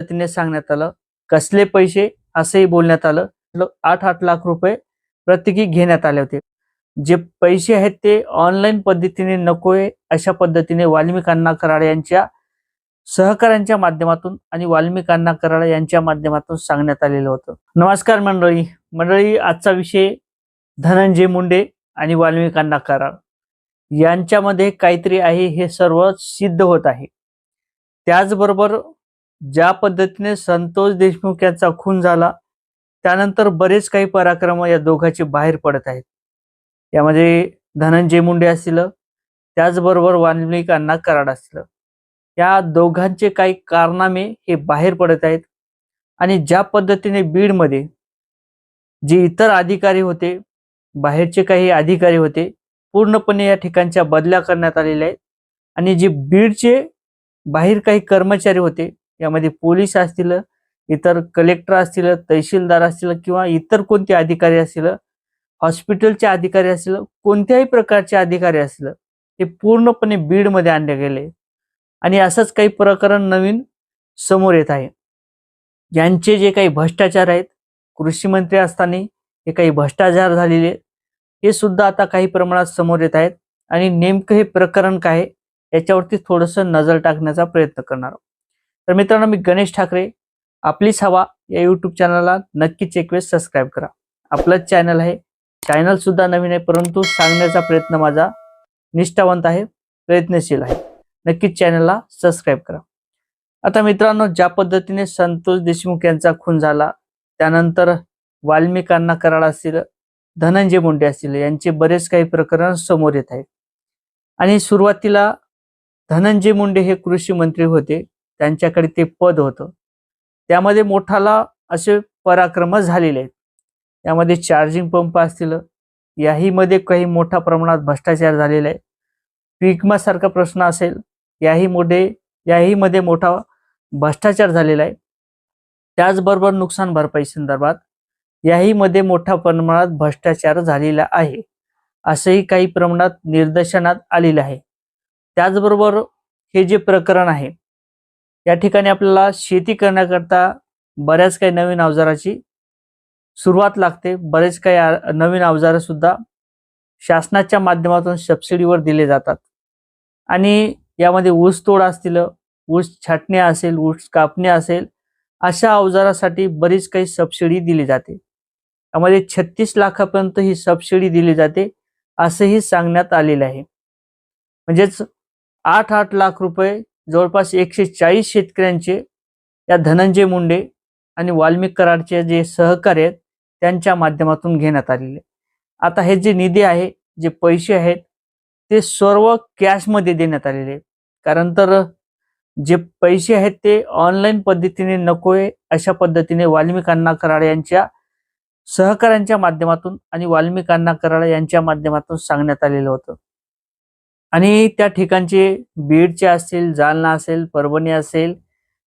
पद्धतीने सांगण्यात आलं. कसले पैसे? असंही बोलण्यात आलं. आठ आठ लाख रुपये प्रत्येकी घेण्यात आले होते. जे पैसे आहेत ते ऑनलाईन पद्धतीने नकोय अशा पद्धतीने वाल्मिकांना अण्णा कराड यांच्या सहकाऱ्यांच्या माध्यमातून आणि वाल्मिकांना अण्णा कराड यांच्या माध्यमातून सांगण्यात आलेलं होतं. नमस्कार मंडळी. मंडळी आजचा विषय धनंजय मुंडे आणि वाल्मिकांना कराड यांच्यामध्ये काहीतरी आहे हे सर्व सिद्ध होत आहे. त्याचबरोबर ज्या पद्धतीने संतोष देशमुख यांचा खून झाला त्यानंतर बरेच काही पराक्रम या दोघांचे बाहेर पडत आहेत. यामध्ये धनंजय मुंडे असतील त्याचबरोबर वाल्मिक अण्णा कराड असतील. या दोघांचे काही कारनामे हे बाहेर पडत आहेत आणि ज्या पद्धतीने बीडमध्ये जे इतर अधिकारी होते बाहेरचे काही अधिकारी होते पूर्णपणे या ठिकाणच्या बदल्या करण्यात आलेल्या आहेत. आणि जे बीडचे बाहेर काही कर्मचारी होते यामध्ये पोलीस असतील इतर कलेक्टर असतील तहसीलदार असतील किंवा इतर कोणते अधिकारी असतील हॉस्पिटलचे अधिकारी असतील कोणत्याही प्रकारचे अधिकारी असतील ते पूर्णपणे बीडमध्ये आणले गेले. आणि असंच काही प्रकरण नवीन समोर येत आहे. यांचे जे काही भ्रष्टाचार आहेत कृषी मंत्री असताना हे काही भ्रष्टाचार झालेले आहेत, हे सुद्धा आता काही प्रमाणात समोर येत आहेत. आणि नेमकं हे प्रकरण काय याच्यावरती थोडंसं नजर टाकण्याचा प्रयत्न करणार तर मित्रांनो मी गणेश ठाकरे आपलीच हवा या यूट्यूब चॅनलला नक्कीच एक वेळेस सबस्क्राईब करा. आपलंच चॅनल आहे. चॅनल सुद्धा नवीन आहे परंतु सांगण्याचा प्रयत्न माझा निष्ठावंत आहे प्रयत्नशील आहे. नक्कीच चॅनलला सबस्क्राईब करा. आता मित्रांनो ज्या पद्धतीने संतोष देशमुख यांचा खून झाला त्यानंतर वाल्मिकांना कराड असतील धनंजय मुंडे असतील यांचे बरेच काही प्रकरण समोर येत आहेत. आणि सुरुवातीला धनंजय मुंडे हे कृषी मंत्री होते. त्यांच्याकडे ते पद होतं. त्यामध्ये मोठाला असे पराक्रम झालेले आहेत. त्यामध्ये चार्जिंग पंप असतील याहीमध्ये काही मोठ्या प्रमाणात भ्रष्टाचार झालेला आहे पिकमासारखा प्रश्न असेल याही मोठे याहीमध्ये मोठा भ्रष्टाचार झालेला आहे. त्याचबरोबर नुकसान भरपाई संदर्भात याहीमध्ये मोठ्या प्रमाणात भ्रष्टाचार झालेला आहे. असंही काही प्रमाणात निदर्शनात आलेलं आहे. त्याचबरोबर हे जे प्रकरण आहे या ठिकाणी आपल्याला शेती करण्याकरता बऱ्याच काही नवीन अवजाराची सुरुवात लागते. बरेच काही आ- नवीन अवजारंसुद्धा शासनाच्या माध्यमातून सबसिडीवर दिले जातात. आणि यामध्ये ऊस तोड असतील ऊस छाटणी असेल ऊस कापणे असेल अशा अवजारासाठी बरीच काही सबसिडी दिली जाते. त्यामध्ये छत्तीस लाखापर्यंत ही सबसिडी दिली जाते असंही सांगण्यात आलेलं आहे. म्हणजेच आठ आठ लाख रुपये जवळपास एकशे चाळीस शेतकऱ्यांचे या धनंजय मुंडे आणि वाल्मिक कराडचे जे सहकार्य आहेत त्यांच्या माध्यमातून घेण्यात आलेले आता हे जे निधी आहे जे पैसे आहेत ते सर्व कॅशमध्ये देण्यात आलेले कारण तर जे पैसे आहेत ते ऑनलाईन पद्धतीने नकोय अशा पद्धतीने वाल्मिकांना कराड यांच्या सहकाऱ्यांच्या माध्यमातून आणि वाल्मिकांना कराड यांच्या माध्यमातून सांगण्यात आलेलं होतं. आणि त्या ठिकाणचे बीडचे असतील जालना असेल परभणी असेल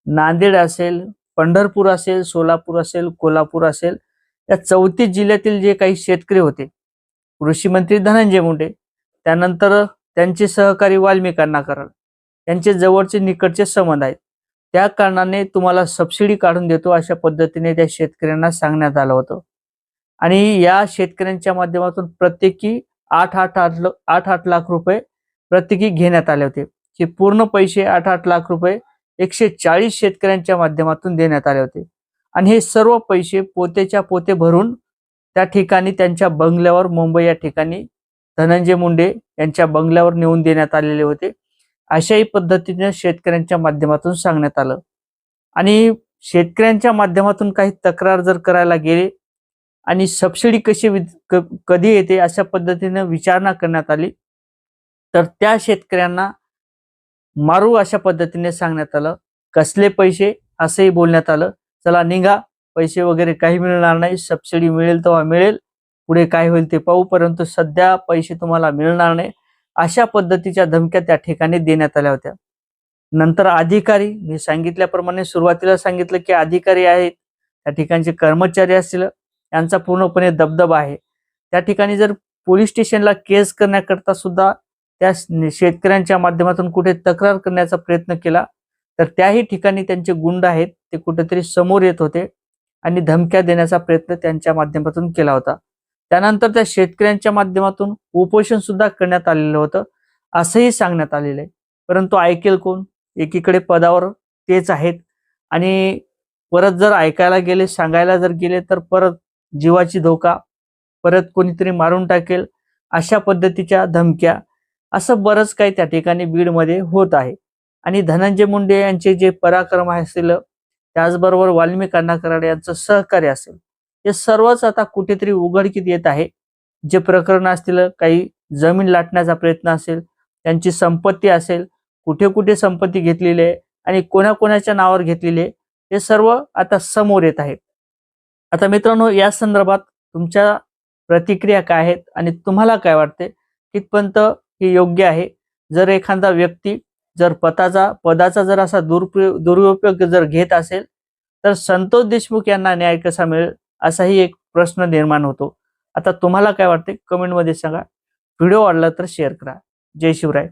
नांदेड असेल पंढरपूर असेल सोलापूर असेल कोल्हापूर असेल या चौतीस जिल्ह्यातील जे काही शेतकरी होते कृषी मंत्री धनंजय मुंडे त्यानंतर त्यांचे सहकारी वाल्मिकांना करण कराड यांचे जवळचे निकटचे संबंध आहेत. त्या कारणाने तुम्हाला सबसिडी काढून देतो अशा पद्धतीने त्या शेतकऱ्यांना सांगण्यात आलं होतं. आणि या शेतकऱ्यांच्या माध्यमातून प्रत्येकी आठ आठ आठ ल- आठ आठ लाख रुपये प्रत्येकी घेण्यात आले होते. हे पूर्ण पैसे आठ आठ लाख रुपये एकशे चाळीस शेतकऱ्यांच्या माध्यमातून देण्यात आले होते. आणि हे सर्व पैसे पोतेच्या पोते भरून त्या ठिकाणी त्यांच्या बंगल्यावर मुंबई या ठिकाणी धनंजय मुंडे यांच्या बंगल्यावर नेऊन देण्यात आलेले होते. अशाही पद्धतीने शेतकऱ्यांच्या माध्यमातून सांगण्यात आलं. आणि शेतकऱ्यांच्या माध्यमातून काही तक्रार जर करायला गेले आणि सबसिडी कशी क- कधी येते अशा पद्धतीनं विचारणा करण्यात आली तर त्या शेतकऱ्यांना मारू अशा पद्धतीने सांगण्यात आलं. कसले पैसे? असंही बोलण्यात आलं. चला निघा. पैसे वगैरे काही मिळणार नाही. सबसिडी मिळेल तेव्हा मिळेल. पुढे काय होईल ते पाहू. परंतु सध्या पैसे तुम्हाला मिळणार नाही. अशा पद्धतीच्या धमक्या त्या ठिकाणी देण्यात आल्या होत्या. नंतर अधिकारी मी सांगितल्याप्रमाणे सुरुवातीला सांगितलं की अधिकारी आहेत. त्या ठिकाणचे कर्मचारी असतील. यांचा पूर्णपणे दबदबा आहे. त्या ठिकाणी जर पोलीस स्टेशनला केस करण्याकरता सुद्धा त्या शेतकऱ्यांच्या माध्यमातून कुठे तक्रार करण्याचा प्रयत्न केला तर त्याही ठिकाणी त्यांचे गुंड आहेत ते कुठेतरी समोर येत होते आणि धमक्या देण्याचा प्रयत्न त्यांच्या माध्यमातून केला होता. त्यानंतर त्या शेतकऱ्यांच्या माध्यमातून उपोषण सुद्धा करण्यात आलेलं होतं असंही सांगण्यात आलेलं आहे. परंतु ऐकेल कोण? एकीकडे पदावर तेच आहेत आणि परत जर ऐकायला गेले सांगायला जर गेले तर परत जीवाची धोका परत कोणीतरी मारून टाकेल अशा पद्धतीच्या धमक्या असं बरंच काही त्या ठिकाणी बीडमध्ये होत आहे. आणि धनंजय मुंडे यांचे जे पराक्रम असतील त्याचबरोबर वाल्मिक अण्णा कराडे यांचं सहकार्य असेल हे सर्वच आता कुठेतरी उघडकीत येत आहे. जे प्रकरण असतील काही जमीन लाटण्याचा प्रयत्न असेल त्यांची संपत्ती असेल कुठे कुठे संपत्ती घेतलेली आहे आणि कोणाकोणाच्या नावावर घेतलेली आहे हे सर्व आता समोर येत आहे आता मित्रांनो या संदर्भात तुमच्या प्रतिक्रिया काय आहेत आणि तुम्हाला काय वाटते? कितपर्यंत हे योग्य आहे. जर एखादा व्यक्ती जर पदाचा पदाचा जर असा दुरुपयोग दुरुपयोग जर घेत असेल तर संतोष देशमुख यांना न्याय कसा मिळेल असाही एक प्रश्न निर्माण होतो. आता तुम्हाला काय वाटते कमेंटमध्ये सांगा. व्हिडिओ आवडला तर शेअर करा. जय शिवराय.